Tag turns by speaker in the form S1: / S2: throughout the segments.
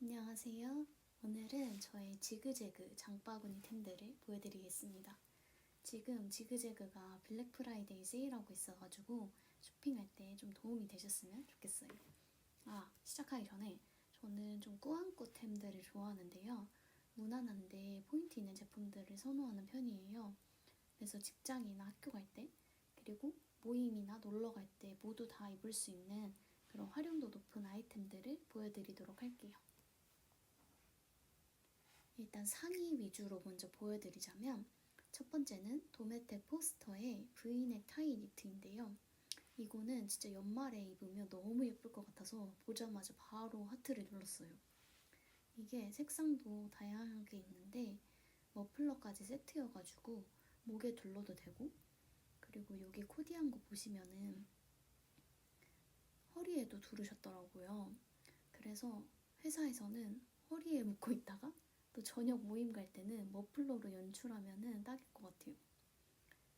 S1: 안녕하세요. 오늘은 저의 지그재그 장바구니 템들을 보여드리겠습니다. 지금 지그재그가 블랙 프라이데이 세일하고 있어가지고 쇼핑할 때 좀 도움이 되셨으면 좋겠어요. 아, 시작하기 전에 저는 좀 꾸안꾸 템들을 좋아하는데요. 무난한데 포인트 있는 제품들을 선호하는 편이에요. 그래서 직장이나 학교 갈 때, 그리고 모임이나 놀러 갈 때 모두 다 입을 수 있는 그런 활용도 높은 아이템들을 보여드리도록 할게요. 일단 상의 위주로 먼저 보여드리자면 첫 번째는 도메텍 포스터의 브이넥 타이 니트인데요. 이거는 진짜 연말에 입으면 너무 예쁠 것 같아서 보자마자 바로 하트를 눌렀어요. 이게 색상도 다양하게 있는데 머플러까지 세트여가지고 목에 둘러도 되고 그리고 여기 코디한 거 보시면은 허리에도 두르셨더라고요. 그래서 회사에서는 허리에 묶고 있다가 또 저녁 모임 갈 때는 머플러로 연출하면은 딱일 것 같아요.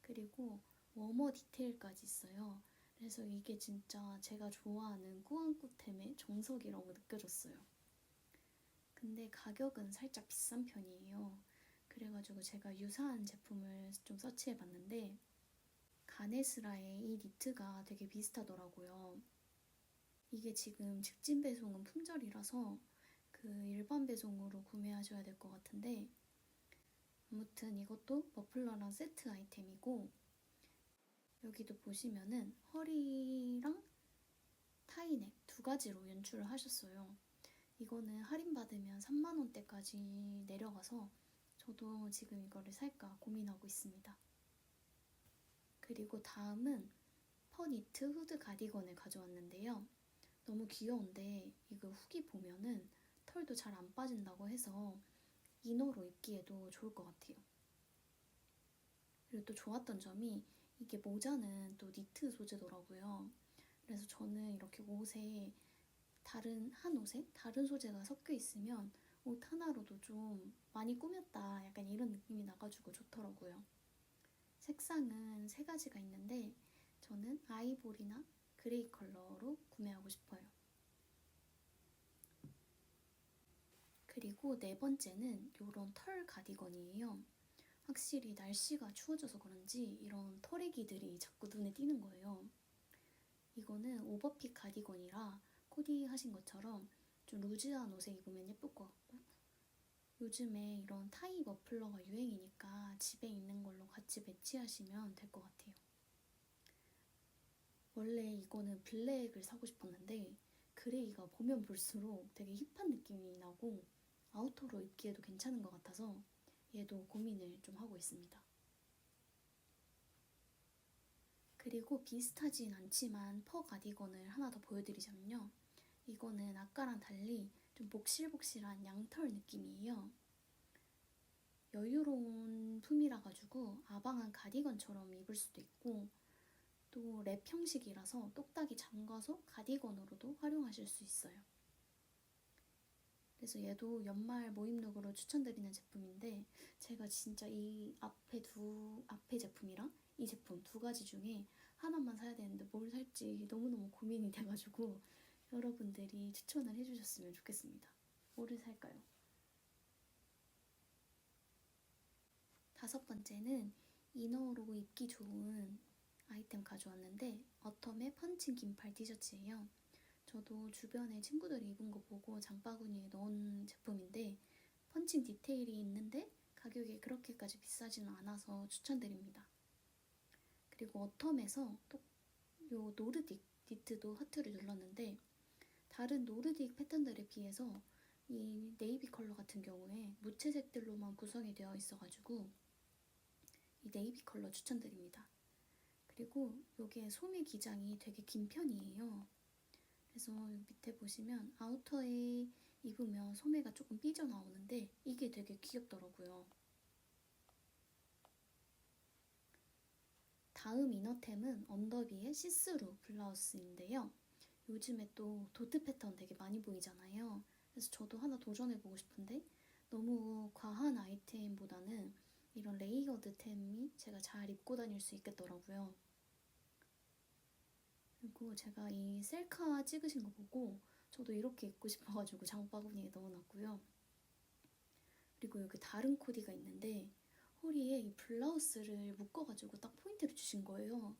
S1: 그리고 워머 디테일까지 있어요. 그래서 이게 진짜 제가 좋아하는 꾸안꾸템의 정석이라고 느껴졌어요. 근데 가격은 살짝 비싼 편이에요. 그래가지고 제가 유사한 제품을 좀 서치해 봤는데 가네스라의 이 니트가 되게 비슷하더라고요. 이게 지금 직진 배송은 품절이라서 그 일반 배송으로 구매하셔야 될 것 같은데 아무튼 이것도 머플러랑 세트 아이템이고 여기도 보시면은 허리랑 타이넥 두 가지로 연출을 하셨어요. 이거는 할인받으면 3만원대까지 내려가서 저도 지금 이거를 살까 고민하고 있습니다. 그리고 다음은 퍼니트 후드 가디건을 가져왔는데요. 너무 귀여운데 이거 후기 보면은 털도 잘 안 빠진다고 해서 이너로 입기에도 좋을 것 같아요. 그리고 또 좋았던 점이 이게 모자는 또 니트 소재더라고요. 그래서 저는 이렇게 옷에 다른 한 옷에 다른 소재가 섞여 있으면 옷 하나로도 좀 많이 꾸몄다 약간 이런 느낌이 나가지고 좋더라고요. 색상은 세 가지가 있는데 저는 아이보리나 그레이 컬러로 구매하고 싶어요. 그리고 네 번째는 이런 털 가디건이에요. 확실히 날씨가 추워져서 그런지 이런 털애기들이 자꾸 눈에 띄는 거예요. 이거는 오버핏 가디건이라 코디 하신 것처럼 좀 루즈한 옷에 입으면 예쁠 것 같고 요즘에 이런 타이 머플러가 유행이니까 집에 있는 걸로 같이 매치하시면 될 것 같아요. 원래 이거는 블랙을 사고 싶었는데 그레이가 보면 볼수록 되게 힙한 느낌이 나고 아우터로 입기에도 괜찮은 것 같아서 얘도 고민을 좀 하고 있습니다. 그리고 비슷하진 않지만 퍼 가디건을 하나 더 보여드리자면요. 이거는 아까랑 달리 좀 복실복실한 양털 느낌이에요. 여유로운 품이라 가지고 아방한 가디건처럼 입을 수도 있고 또 랩 형식이라서 똑딱이 잠가서 가디건으로도 활용하실 수 있어요. 그래서 얘도 연말 모임룩으로 추천드리는 제품인데 제가 진짜 이 앞에 두 앞에 제품이랑 이 제품 두 가지 중에 하나만 사야 되는데 뭘 살지 너무너무 고민이 돼가지고 여러분들이 추천을 해주셨으면 좋겠습니다. 뭐를 살까요? 다섯 번째는 이너로 입기 좋은 아이템 가져왔는데 어텀의 펀칭 긴팔 티셔츠예요. 저도 주변에 친구들이 입은 거 보고 장바구니에 넣은 제품인데 펀칭 디테일이 있는데 가격이 그렇게까지 비싸지는 않아서 추천드립니다. 그리고 어텀에서 또 요 노르딕 니트도 하트를 눌렀는데 다른 노르딕 패턴들에 비해서 이 네이비 컬러 같은 경우에 무채색들로만 구성이 되어 있어가지고 이 네이비 컬러 추천드립니다. 그리고 이게 소매 기장이 되게 긴 편이에요. 그래서 밑에 보시면 아우터에 입으면 소매가 조금 삐져나오는데 이게 되게 귀엽더라고요. 다음 이너템은 언더비의 시스루 블라우스인데요. 요즘에 또 도트 패턴 되게 많이 보이잖아요. 그래서 저도 하나 도전해보고 싶은데 너무 과한 아이템보다는 이런 레이어드템이 제가 잘 입고 다닐 수 있겠더라고요. 그리고 제가 이 셀카 찍으신 거 보고 저도 이렇게 입고 싶어가지고 장바구니에 넣어놨고요. 그리고 여기 다른 코디가 있는데 허리에 이 블라우스를 묶어가지고 딱 포인트를 주신 거예요.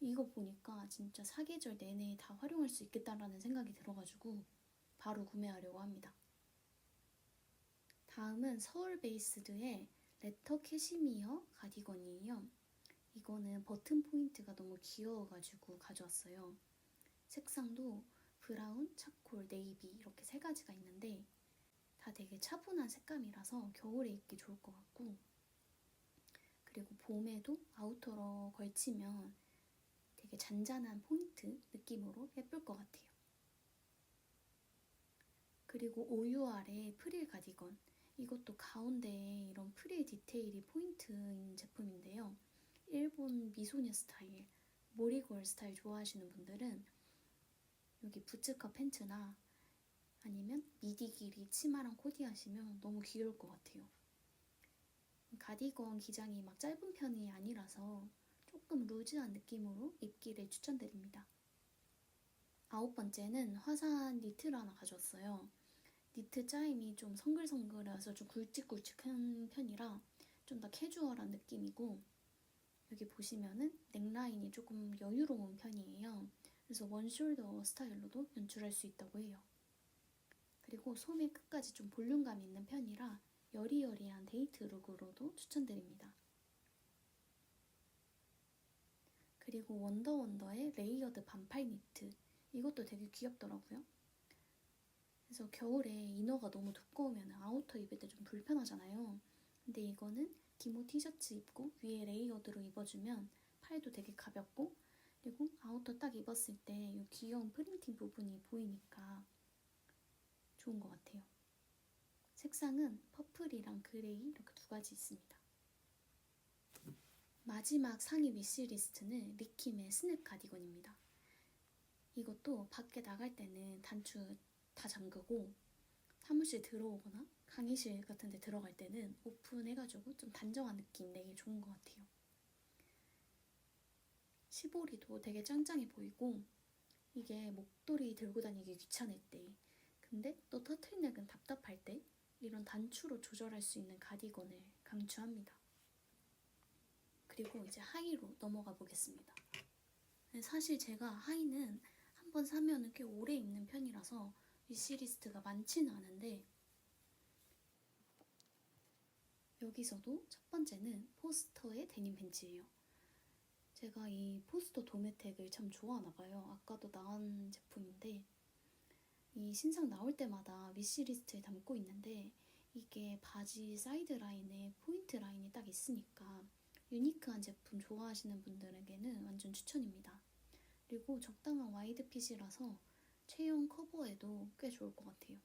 S1: 이거 보니까 진짜 사계절 내내 다 활용할 수 있겠다라는 생각이 들어가지고 바로 구매하려고 합니다. 다음은 서울 베이스드의 레터 캐시미어 가디건이에요. 이거는 버튼 포인트가 너무 귀여워가지고 가져왔어요. 색상도 브라운, 차콜, 네이비 이렇게 세 가지가 있는데 다 되게 차분한 색감이라서 겨울에 입기 좋을 것 같고 그리고 봄에도 아우터로 걸치면 되게 잔잔한 포인트 느낌으로 예쁠 것 같아요. 그리고 OUR의 프릴 가디건 이것도 가운데에 이런 프릴 디테일이 포인트인 제품인데요. 일본 미소녀 스타일, 모리골 스타일 좋아하시는 분들은 여기 부츠컷 팬츠나 아니면 미디 길이 치마랑 코디 하시면 너무 귀여울 것 같아요. 가디건 기장이 막 짧은 편이 아니라서 조금 루즈한 느낌으로 입기를 추천드립니다. 아홉 번째는 화사한 니트를 하나 가져왔어요. 니트 짜임이 좀 성글성글해서 좀 굵직굵직한 편이라 좀 더 캐주얼한 느낌이고 여기 보시면은 넥라인이 조금 여유로운 편이에요. 그래서 원숄더 스타일로도 연출할 수 있다고 해요. 그리고 소매 끝까지 좀 볼륨감 있는 편이라 여리여리한 데이트 룩으로도 추천드립니다. 그리고 원더원더의 레이어드 반팔 니트 이것도 되게 귀엽더라고요. 그래서 겨울에 이너가 너무 두꺼우면 아우터 입을 때 좀 불편하잖아요. 근데 이거는 기모 티셔츠 입고 위에 레이어드로 입어주면 팔도 되게 가볍고 그리고 아우터 딱 입었을 때 이 귀여운 프린팅 부분이 보이니까 좋은 것 같아요. 색상은 퍼플이랑 그레이 이렇게 두 가지 있습니다. 마지막 상위 위시리스트는 리킴의 스냅 가디건입니다. 이것도 밖에 나갈 때는 단추 다 잠그고 사무실 들어오거나 강의실 같은 데 들어갈 때는 오픈해가지고 좀 단정한 느낌 내기 좋은 것 같아요. 시보리도 되게 짱짱해 보이고 이게 목도리 들고 다니기 귀찮을 때 근데 또 터틀넥은 답답할 때 이런 단추로 조절할 수 있는 가디건을 강추합니다. 그리고 이제 하의로 넘어가 보겠습니다. 사실 제가 하의는 한 번 사면은 꽤 오래 입는 편이라서 위시리스트가 많지는 않은데 여기서도 첫 번째는 포스터의 데님 팬츠예요. 제가 이 포스터 도메텍을 참 좋아하나 봐요. 아까도 나온 제품인데 이 신상 나올 때마다 위시리스트에 담고 있는데 이게 바지 사이드 라인에 포인트 라인이 딱 있으니까 유니크한 제품 좋아하시는 분들에게는 완전 추천입니다. 그리고 적당한 와이드 핏이라서 체형 커버에도 꽤 좋을 것 같아요.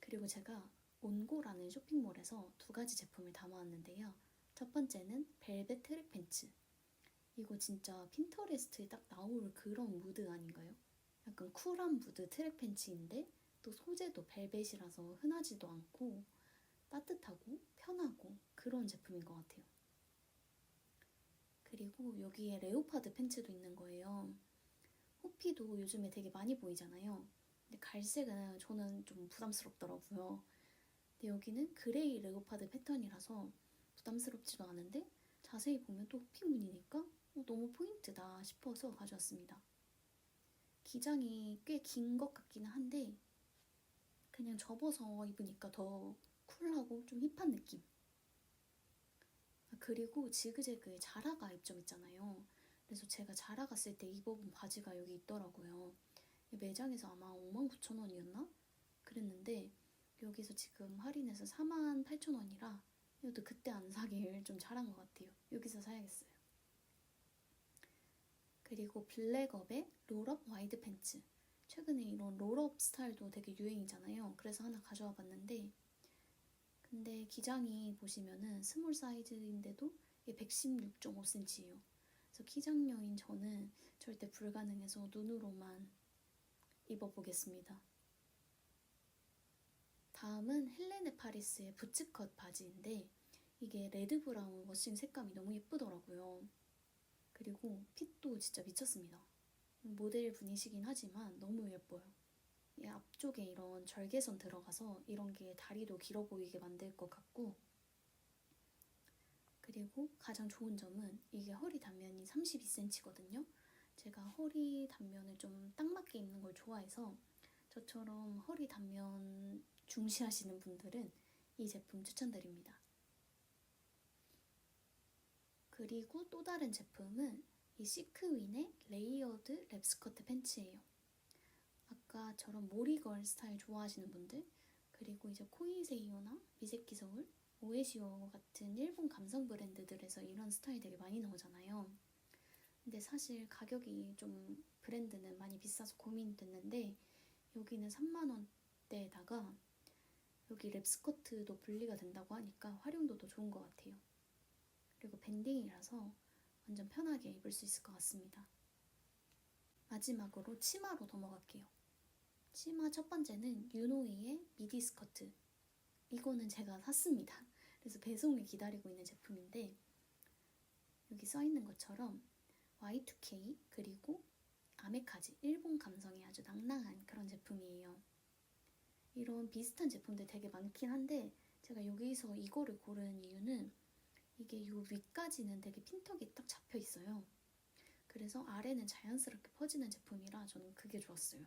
S1: 그리고 제가 온고라는 쇼핑몰에서 두 가지 제품을 담아왔는데요. 첫 번째는 벨벳 트랙 팬츠. 이거 진짜 핀터레스트에 딱 나올 그런 무드 아닌가요? 약간 쿨한 무드 트랙 팬츠인데 또 소재도 벨벳이라서 흔하지도 않고 따뜻하고 편하고 그런 제품인 것 같아요. 그리고 여기에 레오파드 팬츠도 있는 거예요. 호피도 요즘에 되게 많이 보이잖아요. 근데 갈색은 저는 좀 부담스럽더라고요. 근데 여기는 그레이 레오파드 패턴이라서 부담스럽지도 않은데 자세히 보면 또 호피 무늬니까 어, 너무 포인트다 싶어서 가져왔습니다. 기장이 꽤 긴 것 같기는 한데 그냥 접어서 입으니까 더 쿨하고 좀 힙한 느낌. 아, 그리고 지그재그에 자라가 입점 있잖아요. 그래서 제가 자라 갔을 때 입어본 바지가 여기 있더라고요. 매장에서 아마 59,000원이었나? 그랬는데 여기서 지금 할인해서 48,000원이라 이것도 그때 안 사길 좀 잘한 것 같아요. 여기서 사야겠어요. 그리고 블랙업의 롤업 와이드 팬츠. 최근에 이런 롤업 스타일도 되게 유행이잖아요. 그래서 하나 가져와 봤는데 근데 기장이 보시면은 스몰 사이즈인데도 이게 116.5cm예요. 그래서 키장녀인 저는 절대 불가능해서 눈으로만 입어보겠습니다. 다음은 헬레네 파리스의 부츠컷 바지인데 이게 레드 브라운 워싱 색감이 너무 예쁘더라고요. 그리고 핏도 진짜 미쳤습니다. 모델 분이시긴 하지만 너무 예뻐요. 이 앞쪽에 이런 절개선 들어가서 이런 게 다리도 길어 보이게 만들 것 같고 그리고 가장 좋은 점은 이게 허리 단면이 32cm거든요. 제가 허리 단면을 좀 딱 맞게 입는 걸 좋아해서 저처럼 허리 단면 중시하시는 분들은 이 제품 추천드립니다. 그리고 또 다른 제품은 이 시크윈의 레이어드 랩스커트 팬츠예요. 아까처럼 모리걸 스타일 좋아하시는 분들 그리고 이제 코이세이오나 미세키 서울, 오에시오 같은 일본 감성 브랜드들에서 이런 스타일 되게 많이 나오잖아요. 근데 사실 가격이 좀 브랜드는 많이 비싸서 고민됐는데 여기는 3만 원대에다가 여기 랩스커트도 분리가 된다고 하니까 활용도도 좋은 것 같아요. 그리고 밴딩이라서 완전 편하게 입을 수 있을 것 같습니다. 마지막으로 치마로 넘어갈게요. 치마 첫 번째는 유노이의 미디 스커트. 이거는 제가 샀습니다. 그래서 배송을 기다리고 있는 제품인데 여기 써 있는 것처럼 Y2K 그리고 아메카지 일본 감성이 아주 낭낭한 그런 제품이에요. 이런 비슷한 제품들 되게 많긴 한데 제가 여기서 이거를 고른 이유는 이게 요 위까지는 되게 핀턱이 딱 잡혀 있어요. 그래서 아래는 자연스럽게 퍼지는 제품이라 저는 그게 좋았어요.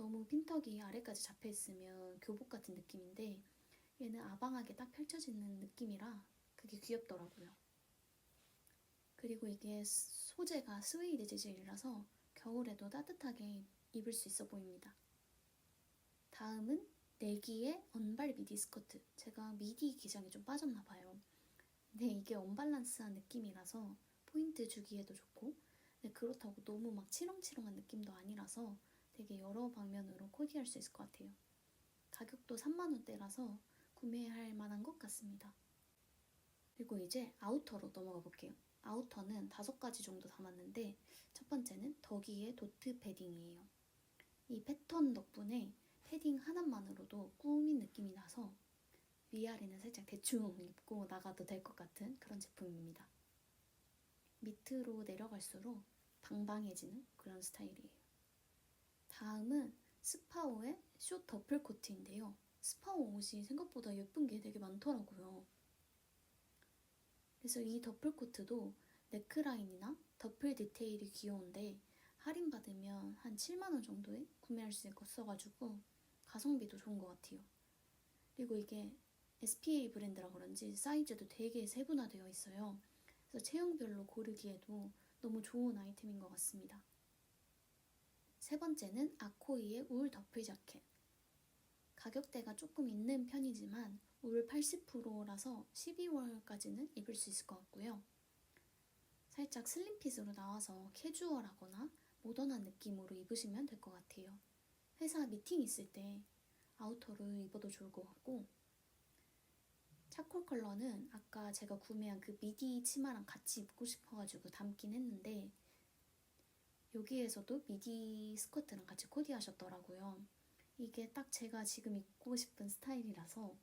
S1: 너무 핀턱이 아래까지 잡혀 있으면 교복 같은 느낌인데 얘는 아방하게 딱 펼쳐지는 느낌이라 그게 귀엽더라고요. 그리고 이게 소재가 스웨이드 재질이라서 겨울에도 따뜻하게 입을 수 있어 보입니다. 다음은 내기의 언발 미디 스커트. 제가 미디 기장에 좀 빠졌나 봐요. 근데 이게 언밸런스한 느낌이라서 포인트 주기에도 좋고 근데 그렇다고 너무 막 치렁치렁한 느낌도 아니라서 되게 여러 방면으로 코디할 수 있을 것 같아요. 가격도 3만원대라서 구매할 만한 것 같습니다. 그리고 이제 아우터로 넘어가 볼게요. 아우터는 다섯 가지 정도 담았는데 첫 번째는 덕이의 도트 패딩이에요. 이 패턴 덕분에 패딩 하나만으로도 꾸민 느낌이 나서 위아래는 살짝 대충 입고 나가도 될 것 같은 그런 제품입니다. 밑으로 내려갈수록 방방해지는 그런 스타일이에요. 다음은 스파오의 숏 더플 코트인데요. 스파오 옷이 생각보다 예쁜 게 되게 많더라고요. 그래서 이 더플 코트도 네크라인이나 더플 디테일이 귀여운데 할인받으면 한 7만원 정도에 구매할 수 있어가지고 가성비도 좋은 것 같아요. 그리고 이게 SPA 브랜드라 그런지 사이즈도 되게 세분화되어 있어요. 그래서 체형별로 고르기에도 너무 좋은 아이템인 것 같습니다. 세 번째는 아코이의 울 더플 자켓. 가격대가 조금 있는 편이지만 울 80%라서 12월까지는 입을 수 있을 것 같고요. 살짝 슬림핏으로 나와서 캐주얼하거나 모던한 느낌으로 입으시면 될 것 같아요. 회사 미팅 있을 때 아우터로 입어도 좋을 것 같고 차콜 컬러는 아까 제가 구매한 그 미디 치마랑 같이 입고 싶어가지고 담긴 했는데 여기에서도 미디 스커트랑 같이 코디하셨더라고요. 이게 딱 제가 지금 입고 싶은 스타일이라서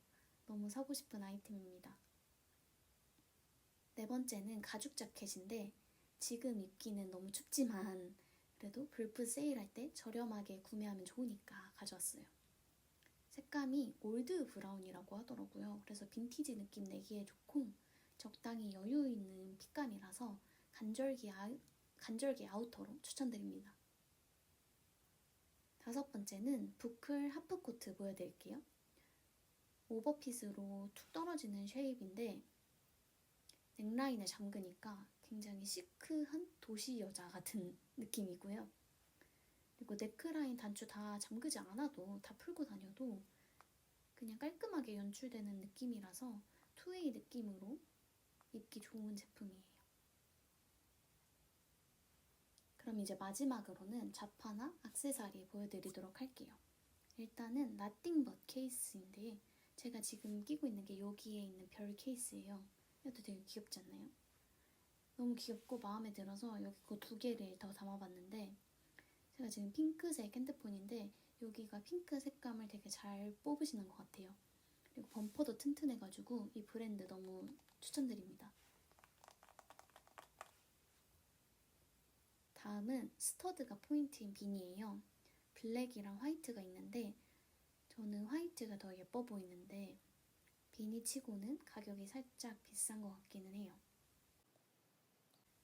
S1: 너무 사고 싶은 아이템입니다. 네 번째는 가죽 자켓인데 지금 입기는 너무 춥지만 그래도 불프 세일할 때 저렴하게 구매하면 좋으니까 가져왔어요. 색감이 올드 브라운이라고 하더라고요. 그래서 빈티지 느낌 내기에 좋고 적당히 여유 있는 핏감이라서 간절기, 아, 간절기 아우터로 추천드립니다. 다섯 번째는 부클 하프코트 보여드릴게요. 오버핏으로 툭 떨어지는 쉐입인데 넥라인을 잠그니까 굉장히 시크한 도시 여자 같은 느낌이고요. 그리고 네크라인 단추 다 잠그지 않아도 다 풀고 다녀도 그냥 깔끔하게 연출되는 느낌이라서 투웨이 느낌으로 입기 좋은 제품이에요. 그럼 이제 마지막으로는 자파나 악세사리 보여드리도록 할게요. 일단은 나띵 벗 케이스인데 제가 지금 끼고 있는 게 여기에 있는 별 케이스예요. 이것도 되게 귀엽지 않나요? 너무 귀엽고 마음에 들어서 여기 그 두 개를 더 담아봤는데 제가 지금 핑크색 핸드폰인데 여기가 핑크 색감을 되게 잘 뽑으시는 것 같아요. 그리고 범퍼도 튼튼해가지고 이 브랜드 너무 추천드립니다. 다음은 스터드가 포인트인 비니예요. 블랙이랑 화이트가 있는데 저는 화이트가 더 예뻐 보이는데 비니 치고는 가격이 살짝 비싼 것 같기는 해요.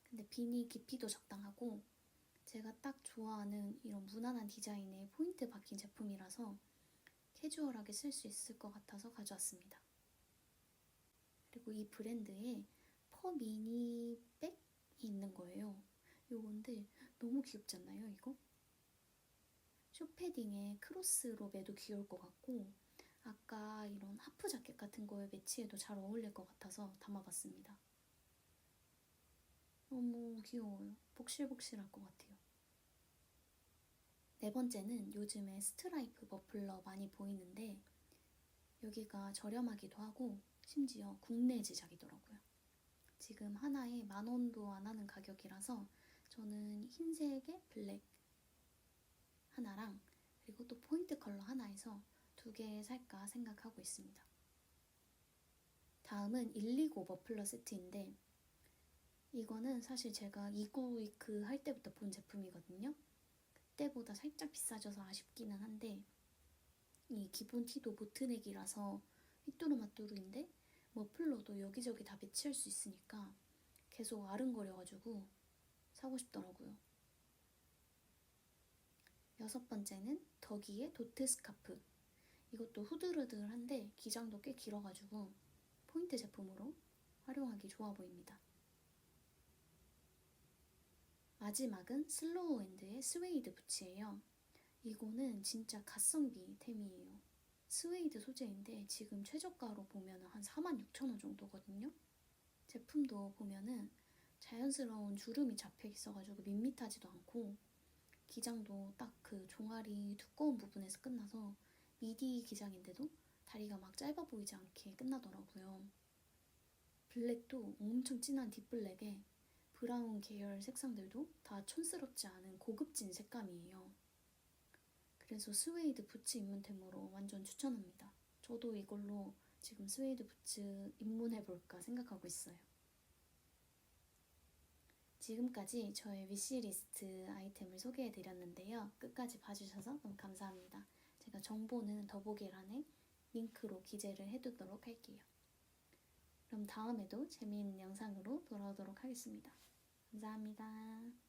S1: 근데 비니 깊이도 적당하고 제가 딱 좋아하는 이런 무난한 디자인의 포인트 박힌 제품이라서 캐주얼하게 쓸 수 있을 것 같아서 가져왔습니다. 그리고 이 브랜드에 퍼 미니 백이 있는 거예요. 요건데 너무 귀엽지 않나요, 이거? 쇼패딩에 크로스로 매도 귀여울 것 같고 아까 이런 하프 자켓 같은 거에 매치해도 잘 어울릴 것 같아서 담아봤습니다. 너무 귀여워요. 복실복실할 것 같아요. 네 번째는 요즘에 스트라이프 머플러 많이 보이는데 여기가 저렴하기도 하고 심지어 국내 제작이더라고요. 지금 하나에 만 원도 안 하는 가격이라서 저는 흰색에 블랙 하나랑 그리고 또 포인트 컬러 하나에서 두 개 살까 생각하고 있습니다. 다음은 129 머플러 세트인데 이거는 사실 제가 이구 위크 할 때부터 본 제품이거든요. 그때보다 살짝 비싸져서 아쉽기는 한데 이 기본 티도 보트넥이라서 휘뚜루마뚜루인데 머플러도 여기저기 다 배치할 수 있으니까 계속 아른거려가지고 사고 싶더라고요. 여섯 번째는 덕이의 도트 스카프. 이것도 후들후들한데 기장도 꽤 길어가지고 포인트 제품으로 활용하기 좋아 보입니다. 마지막은 슬로우 앤드의 스웨이드 부츠예요. 이거는 진짜 가성비 템이에요. 스웨이드 소재인데 지금 최저가로 보면 한 46,000원 정도거든요. 제품도 보면은 자연스러운 주름이 잡혀 있어가지고 밋밋하지도 않고 기장도 딱 그 종아리 두꺼운 부분에서 끝나서 미디 기장인데도 다리가 막 짧아 보이지 않게 끝나더라고요. 블랙도 엄청 진한 딥블랙에 브라운 계열 색상들도 다 촌스럽지 않은 고급진 색감이에요. 그래서 스웨이드 부츠 입문템으로 완전 추천합니다. 저도 이걸로 지금 스웨이드 부츠 입문해볼까 생각하고 있어요. 지금까지 저의 위시리스트 아이템을 소개해드렸는데요. 끝까지 봐주셔서 너무 감사합니다. 제가 정보는 더보기란에 링크로 기재를 해두도록 할게요. 그럼 다음에도 재미있는 영상으로 돌아오도록 하겠습니다. 감사합니다.